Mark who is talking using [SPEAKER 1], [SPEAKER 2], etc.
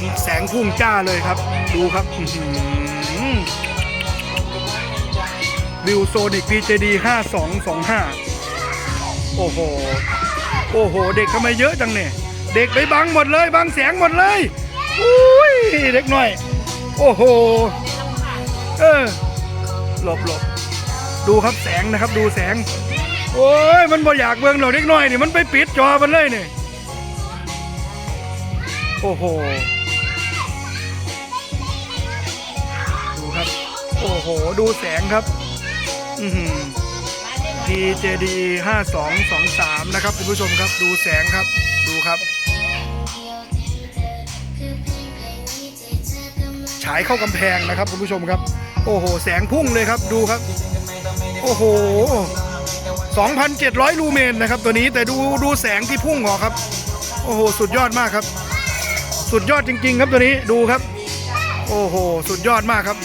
[SPEAKER 1] งแสงพุ่งจ้าเลยครับ ดูครับวิวโซนิก PJD 5225โอ้โห โอ้โห เด็กทำไมเยอะจังเนี่ย เด็กไปบังหมดเลยบังแสงหมดเลยอุ้ยเด็กหน่อย โอ้โห เออหลบหลบดูครับแสงนะครับดูแสง โอ้ยมันบ่อยากเบิ่งเราเด็กน้อยนี่มันไปปิดจอมันเลยนี่โอ้โห อ้โห ดูแสงครับ อือหือ PJD 5223นะครับคุณผู้ชมครับ ดูแสงครับ ดูครับ ฉายเข้ากำแพงนะครับคุณผู้ชมครับ โอ้โห แสงพุ่งเลยครับ ดูครับ โอ้โห 2,700 ลูเมนนะครับ ตัวนี้แต่ดูดูแสงที่พุ่งออกครับ โอ้โห สุดยอดมากครับ สุดยอดจริง ๆ ครับตัวนี้ดูครับ โอ้โห สุดยอดมากครับ